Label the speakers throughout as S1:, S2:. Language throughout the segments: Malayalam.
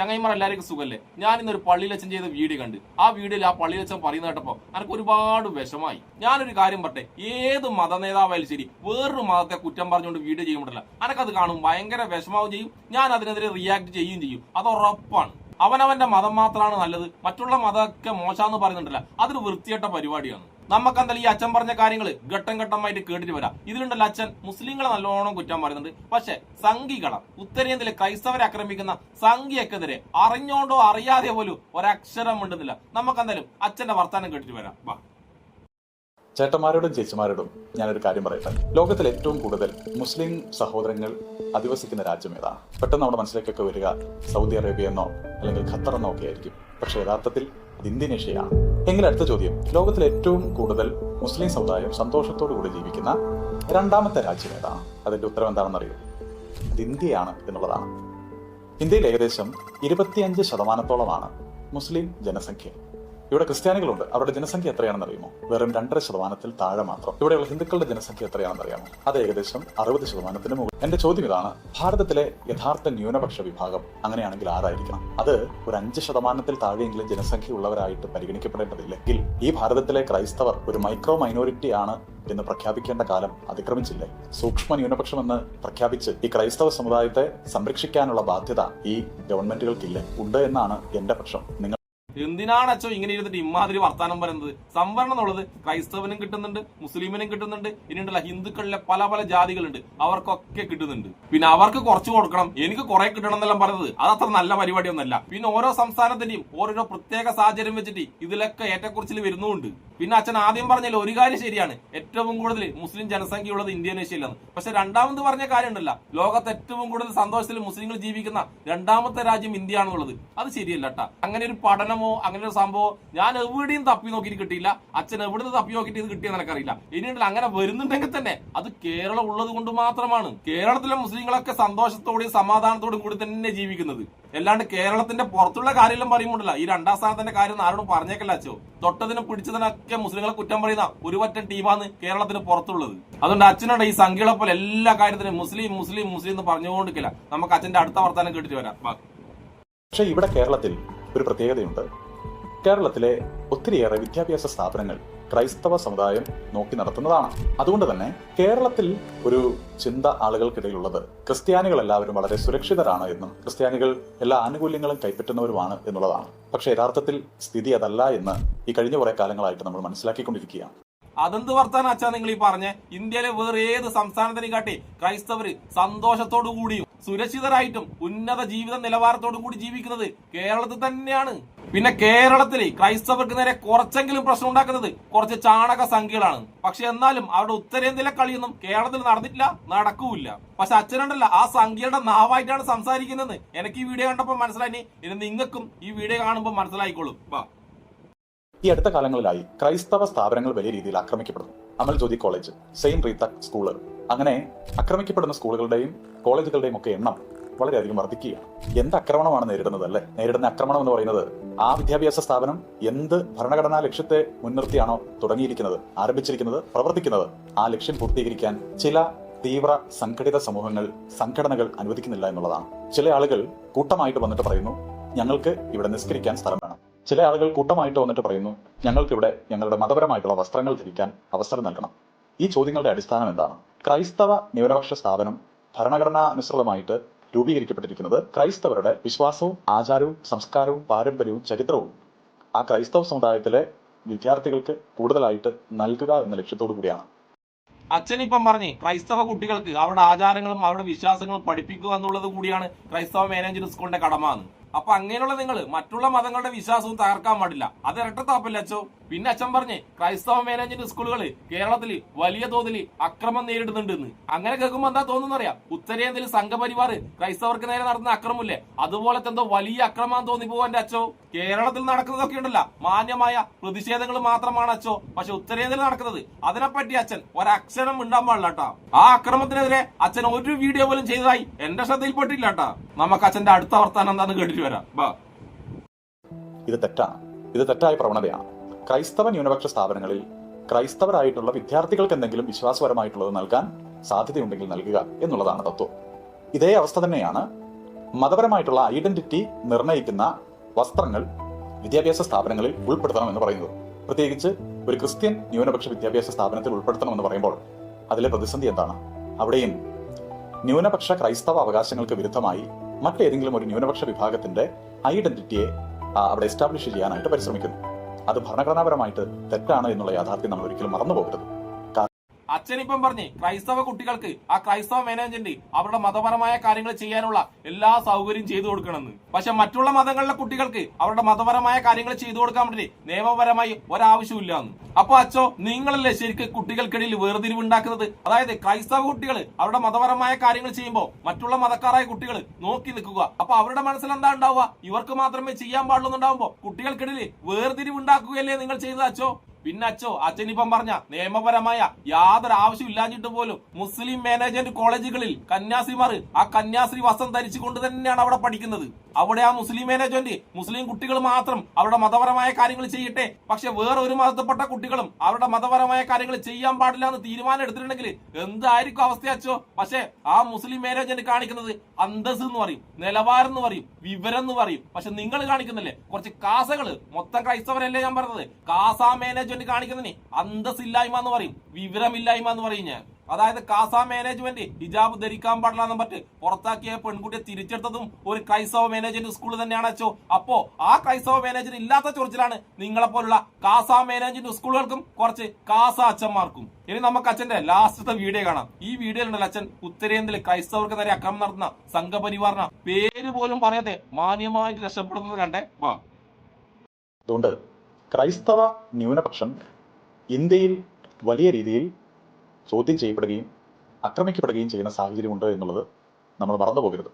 S1: ചങ്ങൈമാർ എല്ലാവർക്കും സുഖല്ലേ? ഞാൻ ഇന്നൊരു പള്ളിയിലച്ചൻ ചെയ്ത വീഡിയോ കണ്ട്. ആ വീഡിയോയിൽ ആ പള്ളിയിലച്ചൻ പറയുന്ന കേട്ടപ്പോ എനിക്ക് ഒരുപാട് വിഷമായി. ഞാനൊരു കാര്യം പറട്ടെ ഏത് മത നേതാവായാലും ശരി വേറൊരു മതത്തെ കുറ്റം പറഞ്ഞുകൊണ്ട് വീഡിയോ ചെയ്യുമ്പോഴല്ല എനിക്കത് കാണും ഭയങ്കര വിഷമാവും ചെയ്യും. ഞാൻ അതിനെതിരെ റിയാക്ട് ചെയ്യുകയും ചെയ്യും. അത് ഉറപ്പാണ്. അവനവന്റെ മതം മാത്രമാണ് നല്ലത്. മറ്റുള്ള മതമൊക്കെ മോശമെന്ന് പറയുന്നുണ്ടല്ല. അതൊരു വൃത്തികെട്ട പരിപാടിയാണ്. നമുക്കെന്തായാലും ഈ അച്ഛൻ പറഞ്ഞ കാര്യങ്ങൾ ഘട്ടം ഘട്ടമായിട്ട് കേട്ടിട്ട് വരാം. ഇതിലുണ്ടല്ലോ അച്ഛൻ മുസ്ലിങ്ങളെ നല്ലോണം കുറ്റം പറയുന്നുണ്ട്. പക്ഷെ സംഘികളെ ഉത്തരേന്ത്യയിലെ ക്രൈസ്തവരെ ആക്രമിക്കുന്ന സംഘിയക്കെതിരെ അറിഞ്ഞോണ്ടോ അറിയാതെ പോലും ഒരക്ഷരം ഉണ്ടെന്നില്ല നമുക്കെന്തായാലും അച്ഛന്റെ വർത്താനം കേട്ടിട്ട് വരാം. വാ.
S2: ചേട്ടന്മാരോടും ചേച്ചിമാരോടും ഞാനൊരു കാര്യം പറയട്ടെ. ലോകത്തിൽ ഏറ്റവും കൂടുതൽ മുസ്ലിം സഹോദരങ്ങൾ അധിവസിക്കുന്ന രാജ്യം ഏതാണ് പെട്ടെന്ന് നമ്മുടെ മനസ്സിലേക്കൊക്കെ വരിക സൗദി അറേബ്യ എന്നോ അല്ലെങ്കിൽ ഖത്തർ എന്നോ ഒക്കെ ആയിരിക്കും. പക്ഷെ യഥാർത്ഥത്തിൽ ഇന്തോനേഷ്യയാണ് എങ്കിൽ അടുത്ത ചോദ്യം. ലോകത്തിൽ ഏറ്റവും കൂടുതൽ മുസ്ലിം സമുദായം സന്തോഷത്തോടു കൂടി ജീവിക്കുന്ന രണ്ടാമത്തെ രാജ്യം ഏതാണ് അതിന്റെ ഉത്തരം എന്താണെന്ന് അറിയൂ ഇത് ഇന്ത്യയാണ് എന്നുള്ളതാണ്. ഇന്ത്യയിൽ ഏകദേശം ഇരുപത്തിയഞ്ച് ശതമാനത്തോളമാണ് മുസ്ലിം ജനസംഖ്യ. ഇവിടെ ക്രിസ്ത്യാനികളുണ്ട്. അവരുടെ ജനസംഖ്യ എത്രയാണെന്ന് അറിയുമോ? വെറും രണ്ടര ശതമാനത്തിൽ താഴെ മാത്രം. ഇവിടെയുള്ള ഹിന്ദുക്കളുടെ ജനസംഖ്യ എത്രയാണെന്ന് അറിയാമോ? അത് ഏകദേശം അറുപത് ശതമാനത്തിന് മുകളിൽ. എന്റെ ചോദ്യം ഇതാണ് ഭാരതത്തിലെ യഥാർത്ഥ ന്യൂനപക്ഷ വിഭാഗം അങ്ങനെയാണെങ്കിൽ ആരായിരിക്കണം? അത് ഒരു അഞ്ച് ശതമാനത്തിൽ താഴെയെങ്കിലും ജനസംഖ്യ ഉള്ളവരായിട്ട് പരിഗണിക്കപ്പെടേണ്ടതില്ലെങ്കിൽ ഈ ഭാരതത്തിലെ ക്രൈസ്തവർ ഒരു മൈക്രോ മൈനോറിറ്റി ആണ് എന്ന് പ്രഖ്യാപിക്കേണ്ട കാലം അതിക്രമിച്ചില്ലേ? സൂക്ഷ്മ ന്യൂനപക്ഷം എന്ന് പ്രഖ്യാപിച്ച് ഈ ക്രൈസ്തവ സമുദായത്തെ സംരക്ഷിക്കാനുള്ള ബാധ്യത ഈ ഗവൺമെന്റുകൾക്കില്ലേ? ഉണ്ട് എന്നാണ് എന്റെ പക്ഷം. നിങ്ങൾ
S1: എന്തിനാണ് അച്ഛോ ഇങ്ങനെ ഇരുന്നിട്ട് ഇമാതിരി വർത്താനം പറയുന്നത്? സംവരണം എന്നുള്ളത് ക്രൈസ്തവനും കിട്ടുന്നുണ്ട് മുസ്ലിമിനും കിട്ടുന്നുണ്ട് ഇനിയുണ്ടല്ല ഹിന്ദുക്കളിലെ പല പല ജാതികളുണ്ട്. അവർക്കൊക്കെ കിട്ടുന്നുണ്ട്. പിന്നെ അവർക്ക് കുറച്ച് കൊടുക്കണം. എനിക്ക് കുറെ കിട്ടണം എന്നെല്ലാം പറയുന്നത് അത് അത്ര നല്ല പരിപാടിയൊന്നല്ല. പിന്നെ ഓരോ സംസ്ഥാനത്തിന്റെയും ഓരോരോ പ്രത്യേക സാഹചര്യം വെച്ചിട്ട് ഇതിലൊക്കെ ഏറ്റക്കുറിച്ചിൽ വരുന്നുമുണ്ട്. പിന്നെ അച്ഛൻ ആദ്യം പറഞ്ഞല്ലോ ഒരു കാര്യം ശരിയാണ്. ഏറ്റവും കൂടുതൽ മുസ്ലിം ജനസംഖ്യയുള്ളത് ഇന്തോനേഷ്യയിലാണ് പക്ഷെ രണ്ടാമത് പറഞ്ഞ കാര്യമുണ്ടല്ല. ലോകത്ത് ഏറ്റവും കൂടുതൽ സന്തോഷത്തിൽ മുസ്ലിങ്ങൾ ജീവിക്കുന്ന രണ്ടാമത്തെ രാജ്യം ഇന്ത്യ ആണെന്നുള്ളത് അത് ശരിയല്ല കേട്ടാ അങ്ങനെ ഒരു പഠനമോ അങ്ങനെ ഒരു സംഭവം ഞാൻ എവിടെയും തപ്പി നോക്കിയിട്ട് കിട്ടിയില്ല. അച്ഛൻ എവിടുന്ന് തപ്പി നോക്കിയിട്ട് ഇത് കിട്ടിയെന്ന് എനിക്കറിയില്ല. ഇനിയുണ്ടല്ലോ അങ്ങനെ വരുന്നുണ്ടെങ്കിൽ തന്നെ അത് കേരളം ഉള്ളത് കൊണ്ട് മാത്രമാണ് കേരളത്തിലെ മുസ്ലിങ്ങളൊക്കെ സന്തോഷത്തോടെയും സമാധാനത്തോടും കൂടി തന്നെ ജീവിക്കുന്നത്. അല്ലാണ്ട് കേരളത്തിന്റെ പുറത്തുള്ള കാര്യമെല്ലാം പറയുമ്പോണ്ടല്ല ഈ രണ്ടാം സ്ഥാനത്തിന്റെ കാര്യം ആരോടും പറഞ്ഞേക്കല്ല അച്ഛോ. തൊട്ടതിനും പിടിച്ചതിനൊക്കെ മുസ്ലിങ്ങളെ കുറ്റം പറയുന്ന ഒരു പറ്റം ടീമാണ് കേരളത്തിന് പുറത്തുള്ളത്. അതുകൊണ്ട് അച്ഛനോട് ഈ സംഖ്യകളെ പോലെ എല്ലാ കാര്യത്തിനും മുസ്ലിം മുസ്ലിം മുസ്ലിം എന്ന് പറഞ്ഞുകൊണ്ടിരിക്കില്ല. നമുക്ക് അച്ഛന്റെ അടുത്ത വർത്താനം കേട്ടിട്ട് വരാം. ബാക്കി
S2: പക്ഷെ ഇവിടെ കേരളത്തിൽ ഒരു പ്രത്യേകതയുണ്ട്. കേരളത്തിലെ ഒത്തിരിയേറെ വിദ്യാഭ്യാസ സ്ഥാപനങ്ങൾ ക്രൈസ്തവ സമുദായം നോക്കി നടത്തുന്നതാണ്. അതുകൊണ്ട് തന്നെ കേരളത്തിൽ ഒരു ചിന്ത ആളുകൾക്കിടയിലുള്ളത് ക്രിസ്ത്യാനികൾ എല്ലാവരും വളരെ സുരക്ഷിതരാണ് എന്നും ക്രിസ്ത്യാനികൾ എല്ലാ ആനുകൂല്യങ്ങളും കൈപ്പറ്റുന്നവരുമാണ് എന്നുള്ളതാണ്. പക്ഷെ യഥാർത്ഥത്തിൽ സ്ഥിതി അതല്ല എന്ന് ഈ കഴിഞ്ഞ കുറെ കാലങ്ങളായിട്ട് നമ്മൾ മനസ്സിലാക്കിക്കൊണ്ടിരിക്കുകയാണ്.
S1: അതെന്ത് വർത്താനം അച്ഛാ നിങ്ങൾ ഈ പറഞ്ഞ? ഇന്ത്യയിലെ വേറെ ഏത് സംസ്ഥാനത്തിനെയും കാട്ടി ക്രൈസ്തവര് സന്തോഷത്തോടു കൂടിയും സുരക്ഷിതരായിട്ടും ഉന്നത ജീവിത നിലവാരത്തോടും കൂടി ജീവിക്കുന്നത് കേരളത്തിൽ തന്നെയാണ്. പിന്നെ കേരളത്തിൽ ക്രൈസ്തവർക്ക് നേരെ കുറച്ചെങ്കിലും പ്രശ്നം ഉണ്ടാക്കുന്നത് കുറച്ച് ചാണക സംഖ്യകളാണ്. പക്ഷെ എന്നാലും അവരുടെ ഉത്തരേന്ത്യയിലെ കളിയൊന്നും കേരളത്തിൽ നടന്നിട്ടില്ല നടക്കൂല പക്ഷെ അച്ഛനുണ്ടല്ല ആ സംഖ്യയുടെ നാവായിട്ടാണ് സംസാരിക്കുന്നത് എനിക്ക് ഈ വീഡിയോ കണ്ടപ്പോൾ മനസ്സിലായി. ഇനി നിങ്ങൾക്കും ഈ വീഡിയോ കാണുമ്പോൾ മനസ്സിലായിക്കോളും. വാ.
S2: ഈ അടുത്ത കാലങ്ങളിലായി ക്രൈസ്തവ സ്ഥാപനങ്ങൾ വലിയ രീതിയിൽ ആക്രമിക്കപ്പെടുന്നു. Amal Jyothi college same Rita school. അങ്ങനെ ആക്രമിക്കപ്പെടുന്ന സ്കൂളുകളുടെയും കോളേജുകളുടെയും ഒക്കെ എണ്ണം വളരെയധികം വർദ്ധിക്കുകയാണ്. എന്ത് ആക്രമണമാണ് നേരിടുന്നത് അല്ലെ? നേരിടുന്ന ആക്രമണം എന്ന് പറയുന്നത് ആ വിദ്യാഭ്യാസ സ്ഥാപനം എന്ത് ഭരണഘടനാ ലക്ഷ്യത്തെ മുൻനിർത്തിയാണോ തുടങ്ങിയിരിക്കുന്നത് ആരംഭിച്ചിരിക്കുന്നത് പ്രവർത്തിക്കുന്നത്? ആ ലക്ഷ്യം പൂർത്തീകരിക്കാൻ ചില തീവ്ര സംഘടിത സമൂഹങ്ങൾ സംഘടനകൾ അനുവദിക്കുന്നില്ല എന്നുള്ളതാണ്. ചില ആളുകൾ കൂട്ടമായിട്ട് വന്നിട്ട് പറയുന്നു ഞങ്ങൾക്ക് ഇവിടെ നിസ്കരിക്കാൻ സ്ഥലം വേണം. ചില ആളുകൾ കൂട്ടമായിട്ട് വന്നിട്ട് പറയുന്നു ഞങ്ങൾക്ക് ഇവിടെ ഞങ്ങളുടെ മതപരമായിട്ടുള്ള വസ്ത്രങ്ങൾ ധരിക്കാൻ അവസരം നൽകണം. ഈ ചോദ്യങ്ങളുടെ അടിസ്ഥാനം എന്താണ്? ക്രൈസ്തവ ന്യൂനപക്ഷ സ്ഥാപനം ഭരണഘടനാനുസൃതമായിട്ട് രൂപീകരിക്കപ്പെട്ടിരിക്കുന്നത് ക്രൈസ്തവരുടെ വിശ്വാസവും ആചാരവും സംസ്കാരവും പാരമ്പര്യവും ചരിത്രവും. ആ ക്രൈസ്തവ സമുദായത്തിലെ വിദ്യാർത്ഥികൾക്ക് കൂടുതലായിട്ട് നൽകുക എന്ന ലക്ഷ്യത്തോടു കൂടിയാണ്.
S1: അച്ഛൻ ഇപ്പം പറഞ്ഞ് ക്രൈസ്തവ കുട്ടികൾക്ക് അവരുടെ ആചാരങ്ങളും അവരുടെ വിശ്വാസങ്ങളും പഠിപ്പിക്കുക എന്നുള്ളത് കൂടിയാണ് ക്രൈസ്തവ മാനേജ്മെന്റ് സ്കൂളിന്റെ കടമ അപ്പൊ അങ്ങനെയുള്ള നിങ്ങൾ മറ്റുള്ള മതങ്ങളുടെ വിശ്വാസവും തകർക്കാൻ പാടില്ല. അത് ഇരട്ടത്താപ്പല്ല അച്ഛോ? പിന്നെ അച്ഛൻ പറഞ്ഞ് ക്രൈസ്തവ മാനേജ്മെന്റ് സ്കൂളുകൾ കേരളത്തിൽ വലിയ തോതിൽ അക്രമം നേരിടുന്നുണ്ട് അങ്ങനെ കേൾക്കുമ്പോൾ എന്താ തോന്നുന്നറിയാം? ഉത്തരേന്ത്യയിൽ സംഘപരിവാർ ക്രൈസ്തവർക്ക് നേരെ നടന്ന അക്രമമില്ലേ? അതുപോലത്തെ എന്തോ വലിയ അക്രമം തോന്നി പോവാന്റെ അച്ഛോ. കേരളത്തിൽ നടക്കുന്നതൊക്കെ ഉണ്ടല്ല. മാന്യമായ പ്രതിഷേധങ്ങൾ മാത്രമാണ് അച്ഛോ. പക്ഷെ ഉത്തരേന്ത്യയിൽ നടക്കുന്നത്. അതിനെപ്പറ്റി അച്ഛൻ ഒരക്ഷരം ഉണ്ടാൻ പാടില്ല കേട്ടോ. ആ അക്രമത്തിനെതിരെ അച്ഛൻ ഒരു വീഡിയോ പോലും ചെയ്തതായി എന്റെ ശ്രദ്ധയിൽപ്പെട്ടില്ല കേട്ടോ. നമുക്ക് അച്ഛന്റെ അടുത്ത വർത്താനം എന്താന്ന് കേട്ടിട്ട് വരാം.
S2: ഇത് തെറ്റാണ് ഇത് തെറ്റായ പ്രവണതയാണ്. ക്രൈസ്തവ ന്യൂനപക്ഷ സ്ഥാപനങ്ങളിൽ ക്രൈസ്തവരായിട്ടുള്ള വിദ്യാർത്ഥികൾക്ക് എന്തെങ്കിലും വിശ്വാസപരമായിട്ടുള്ളത് നൽകാൻ സാധ്യതയുണ്ടെങ്കിൽ നൽകുക എന്നുള്ളതാണ് തത്വം. ഇതേ അവസ്ഥ തന്നെയാണ് മതപരമായിട്ടുള്ള ഐഡന്റിറ്റി നിർണയിക്കുന്ന വസ്ത്രങ്ങൾ വിദ്യാഭ്യാസ സ്ഥാപനങ്ങളിൽ ഉൾപ്പെടുത്തണം എന്ന് പറയുന്നത്. പ്രത്യേകിച്ച് ഒരു ക്രിസ്ത്യൻ ന്യൂനപക്ഷ വിദ്യാഭ്യാസ സ്ഥാപനത്തിൽ ഉൾപ്പെടുത്തണമെന്ന് പറയുമ്പോൾ അതിലെ പ്രതിസന്ധി എന്താണ്? അവിടെയും ന്യൂനപക്ഷ ക്രൈസ്തവ അവകാശങ്ങൾക്ക് വിരുദ്ധമായി മറ്റേതെങ്കിലും ഒരു ന്യൂനപക്ഷ വിഭാഗത്തിന്റെ ഐഡന്റിറ്റിയെ അവിടെ എസ്റ്റാബ്ലിഷ് ചെയ്യാനായിട്ട് പരിശ്രമിക്കുന്നു. അത് ഭരണഘടനാപരമായിട്ട് തെറ്റാണ് എന്നുള്ള യാഥാർത്ഥ്യം നമ്മൾ ഒരിക്കലും മറന്നു പോകരുത്
S1: അച്ഛനിപ്പം പറഞ്ഞ് ക്രൈസ്തവ കുട്ടികൾക്ക് ആ ക്രൈസ്തവ മാനേജ്മെന്റ് അവരുടെ മതപരമായ കാര്യങ്ങൾ ചെയ്യാനുള്ള എല്ലാ സൗകര്യം ചെയ്തു കൊടുക്കണമെന്ന്. പക്ഷെ മറ്റുള്ള മതങ്ങളിലെ കുട്ടികൾക്ക് അവരുടെ മതപരമായ കാര്യങ്ങൾ ചെയ്തു കൊടുക്കാൻ വേണ്ടി നിയമപരമായി ഒരാവശ്യമില്ല എന്ന് അപ്പൊ അച്ഛോ നിങ്ങളല്ലേ ശരിക്കും കുട്ടികൾക്കിടയിൽ വേർതിരിവ് ഉണ്ടാക്കുന്നത് അതായത് ക്രൈസ്തവ കുട്ടികൾ അവരുടെ മതപരമായ കാര്യങ്ങൾ ചെയ്യുമ്പോൾ മറ്റുള്ള മതക്കാരായ കുട്ടികൾ നോക്കി നിൽക്കുക. അപ്പൊ അവരുടെ മനസ്സിൽ എന്താ ഉണ്ടാവുക? ഇവർക്ക് മാത്രമേ ചെയ്യാൻ പാടുള്ളൂ ഉണ്ടാവുമ്പോ കുട്ടികൾക്കിടയിൽ വേർതിരിവ് ഉണ്ടാക്കുകയല്ലേ നിങ്ങൾ ചെയ്യുന്നത് അച്ഛോ? പിന്നെ അച്ഛോ അച്ഛനിപ്പം പറഞ്ഞ നിയമപരമായ യാതൊരു ആവശ്യമില്ലാഞ്ഞിട്ട് പോലും മുസ്ലിം മാനേജ്മെന്റ് കോളേജുകളിൽ കന്യാസിമാർ ആ കന്യാസ്ത്രീ വസ്ത്രം ധരിച്ചുകൊണ്ട് തന്നെയാണ് അവിടെ പഠിക്കുന്നത്. അവിടെ ആ മുസ്ലിം മാനേജ്മെന്റ് മുസ്ലിം കുട്ടികൾ മാത്രം അവരുടെ മതപരമായ കാര്യങ്ങൾ ചെയ്യട്ടെ പക്ഷെ വേറെ ഒരു മതത്തിൽപ്പെട്ട കുട്ടികളും അവരുടെ മതപരമായ കാര്യങ്ങൾ ചെയ്യാൻ പാടില്ല എന്ന് തീരുമാനം എടുത്തിട്ടുണ്ടെങ്കിൽ എന്തായിരിക്കും അവസ്ഥ അച്ഛോ പക്ഷെ ആ മുസ്ലിം മാനേജ്മെന്റ് കാണിക്കുന്നത് അന്തസ് എന്ന് പറയും നിലവാരം എന്ന് പറയും വിവരം എന്ന് പറയും. പക്ഷെ നിങ്ങൾ കാണിക്കുന്നില്ലേ? കുറച്ച് കാസകൾ മൊത്തം ക്രൈസ്തവരല്ലേ ഞാൻ പറഞ്ഞത്? കാസ മാനേജ്മെന്റ് കാണിക്കുന്നതിന് അന്തസ്സില്ലായ്മ എന്ന് പറയും വിവരമില്ലായ്മ എന്ന് പറയും ഞാൻ. അതായത് കാസ മാനേജ്മെന്റ് ഹിജാബ് ധരിക്കാൻ പാടില്ല എന്നും പറ്റ് പുറത്താക്കിയ പെൺകുട്ടിയെ തിരിച്ചെടുത്തതും ഒരു ക്രൈസ്തവ മാനേജ്മെന്റ് സ്കൂൾ തന്നെയാണ് അച്ചോ. അപ്പോ ആ ക്രൈസ്തവ മാനേജ്മെന്റ് ഇല്ലാത്ത ചൊറിച്ചിലാണ് നിങ്ങളെ പോലുള്ള കാസ മാനേജ്മെന്റ് സ്കൂളുകൾക്കും കുറച്ച് കാസ അച്ഛന്മാർക്കും. ഇനി നമുക്ക് അച്ഛന്റെ ലാസ്റ്റത്തെ വീഡിയോ കാണാം. ഈ വീഡിയോയിലുണ്ടല്ലോ അച്ഛൻ ഉത്തരേന്ത്യയിൽ ക്രൈസ്തവർക്ക് നേരെ അക്രമം നടത്തുന്ന സംഘപരിവാറിന പേര് പോലും പറയാതെ മാന്യമായിട്ട് രക്ഷപ്പെടുന്നത് കണ്ടേ. വാ.
S2: അതുകൊണ്ട് ക്രൈസ്തവ ന്യൂനപക്ഷം ഇന്ത്യയിൽ വലിയ രീതിയിൽ ചോദ്യം ചെയ്യപ്പെടുകയും ആക്രമിക്കപ്പെടുകയും ചെയ്യുന്ന സാഹചര്യമുണ്ട് എന്നുള്ളത് നമ്മൾ മറന്നു പോകരുത്.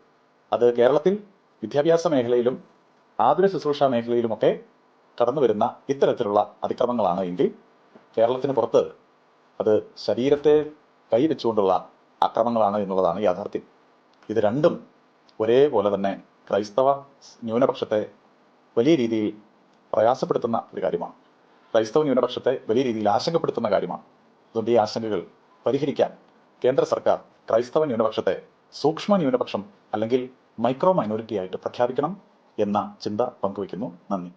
S2: അത് കേരളത്തിൽ വിദ്യാഭ്യാസ മേഖലയിലും ആതുര ശുശ്രൂഷ മേഖലയിലുമൊക്കെ കടന്നു വരുന്ന ഇത്തരത്തിലുള്ള അതിക്രമങ്ങളാണ് എങ്കിൽ കേരളത്തിന് പുറത്ത് അത് ശരീരത്തെ കൈവച്ചുകൊണ്ടുള്ള ആക്രമങ്ങളാണ് എന്നുള്ളതാണ് യാഥാർത്ഥ്യം. ഇത് രണ്ടും ഒരേപോലെ തന്നെ ക്രൈസ്തവ ന്യൂനപക്ഷത്തെ വലിയ രീതിയിൽ പ്രയാസപ്പെടുത്തുന്ന ഒരു കാര്യമാണ്. ക്രൈസ്തവ ന്യൂനപക്ഷത്തെ വലിയ രീതിയിൽ ആശങ്കപ്പെടുത്തുന്ന കാര്യമാണ്. അതുകൊണ്ട് ഈ ആശങ്കകൾ പരിഹരിക്കാൻ കേന്ദ്ര സർക്കാർ ക്രൈസ്തവ ന്യൂനപക്ഷത്തെ സൂക്ഷ്മ ന്യൂനപക്ഷം അല്ലെങ്കിൽ മൈക്രോ മൈനോറിറ്റി ആയിട്ട് പ്രഖ്യാപിക്കണം എന്ന ചിന്ത പങ്കുവയ്ക്കുന്നു. നന്ദി.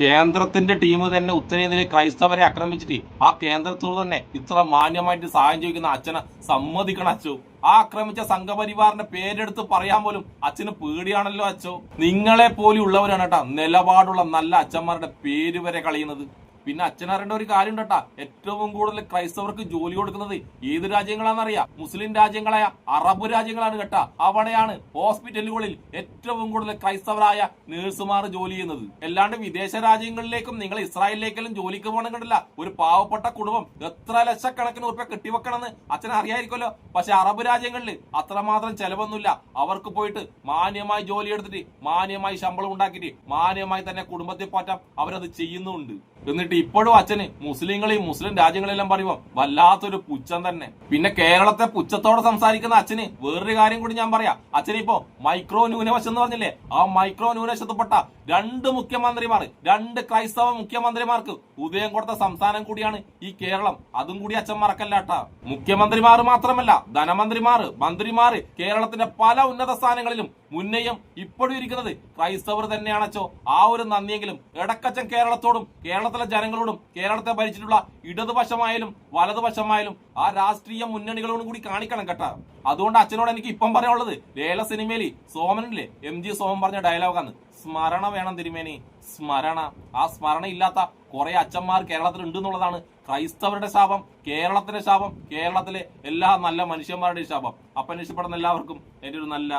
S1: കേന്ദ്രത്തിന്റെ ടീം തന്നെ ഉത്തരേന്ത്യയിൽ ക്രൈസ്തവരെ ആക്രമിച്ചിട്ട് ആ കേന്ദ്രത്തോട് തന്നെ ഇത്ര മാന്യമായിട്ട് സഹായം ചോദിക്കുന്ന അച്ഛനെ സമ്മതിക്കണം അച്ഛോ. ആ ആക്രമിച്ച സംഘപരിവാറിന്റെ പേരെടുത്ത് പറയാൻ പോലും അച്ഛന് പേടിയാണല്ലോ അച്ഛോ. നിങ്ങളെ പോലെയുള്ളവരാണ് കേട്ടാ നിലപാടുള്ള നല്ല അച്ഛന്മാരുടെ പേര് വരെ കളയുന്നത്. പിന്നെ അച്ഛൻ അറിയേണ്ട ഒരു കാര്യം കേട്ടാ ഏറ്റവും കൂടുതൽ ക്രൈസ്തവർക്ക് ജോലി കൊടുക്കുന്നത് ഏത് രാജ്യങ്ങളാണെന്നറിയാം? മുസ്ലിം രാജ്യങ്ങളായ അറബ് രാജ്യങ്ങളാണ് കേട്ടാ. അവിടെയാണ് ഹോസ്പിറ്റലുകളിൽ ഏറ്റവും കൂടുതൽ ക്രൈസ്തവരായ നേഴ്സുമാർ ജോലി ചെയ്യുന്നത്. അല്ലാണ്ട് വിദേശ രാജ്യങ്ങളിലേക്കും നിങ്ങൾ ഇസ്രായേലിലേക്കെല്ലാം ജോലിക്ക് പോകണം കണ്ടില്ല. ഒരു പാവപ്പെട്ട കുടുംബം എത്ര ലക്ഷക്കണക്കിന് ഉറപ്പ കെട്ടിവെക്കണമെന്ന് അച്ഛൻ അറിയായിരിക്കുമല്ലോ. പക്ഷെ അറബ് രാജ്യങ്ങളിൽ അത്രമാത്രം ചെലവൊന്നുമില്ല. അവർക്ക് പോയിട്ട് മാന്യമായി ജോലി എടുത്തിട്ട് മാന്യമായി ശമ്പളം ഉണ്ടാക്കിയിട്ട് മാന്യമായി തന്നെ കുടുംബത്തെ പാറ്റാം അവരത് ചെയ്യുന്നുണ്ട്. എന്നിട്ട് ഇപ്പോഴും അച്ഛന് മുസ്ലിങ്ങളെയും മുസ്ലിം രാജ്യങ്ങളെല്ലാം പറയുമ്പോൾ വല്ലാത്തൊരു പുച്ഛം തന്നെ. പിന്നെ കേരളത്തെ പുച്ഛത്തോടെ സംസാരിക്കുന്ന അച്ഛന് വേറൊരു കാര്യം കൂടി ഞാൻ പറയാം. അച്ഛനിപ്പോ മൈക്രോ ന്യൂനപക്ഷം എന്ന് പറഞ്ഞില്ലേ? ആ മൈക്രോ ന്യൂനപക്ഷത്തിൽപ്പെട്ട രണ്ട് മുഖ്യമന്ത്രിമാർ രണ്ട് ക്രൈസ്തവ മുഖ്യമന്ത്രിമാർക്ക് ഉദയം കൊടുത്ത സംസ്ഥാനം കൂടിയാണ് ഈ കേരളം. അതും കൂടി അച്ഛൻ മറക്കല്ലാട്ട മുഖ്യമന്ത്രിമാർ മാത്രമല്ല ധനമന്ത്രിമാർ മന്ത്രിമാർ കേരളത്തിന്റെ പല ഉന്നത സ്ഥാനങ്ങളിലും മുന്നേയും ഇപ്പോഴും ഇരിക്കുന്നത് ക്രൈസ്തവർ തന്നെയാണച്ചോ ആ ഒരു നന്ദിയെങ്കിലും ഇടക്കച്ചൻ കേരളത്തോടും കേരളത്തിലെ ജനങ്ങളോടും കേരളത്തെ ഭരിച്ചിട്ടുള്ള ഇടതുപക്ഷമായാലും വലതുപക്ഷമായാലും ആ രാഷ്ട്രീയ മുന്നണികളോടും കൂടി കാണിക്കണം കേട്ടാ. അതുകൊണ്ട് അച്ഛനോട് എനിക്ക് ഇപ്പം പറയാനുള്ളത് ലേല സിനിമയിൽ സോമനില്ലേ എം ജി സോമൻ പറഞ്ഞ ഡയലോഗാണ് സ്മരണ വേണം തിരുമേനി. സ്മരണ. ആ സ്മരണ ഇല്ലാത്ത കുറെ അച്ഛന്മാർ കേരളത്തിൽ ഉണ്ട് എന്നുള്ളതാണ് ക്രൈസ്തവരുടെ ശാപം കേരളത്തിന്റെ ശാപം കേരളത്തിലെ എല്ലാ നല്ല മനുഷ്യന്മാരുടെയും ശാപം. അപ്പം ഇഷ്ടപ്പെടുന്ന എല്ലാവർക്കും എന്റെ ഒരു നല്ല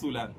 S1: സുലാൻ.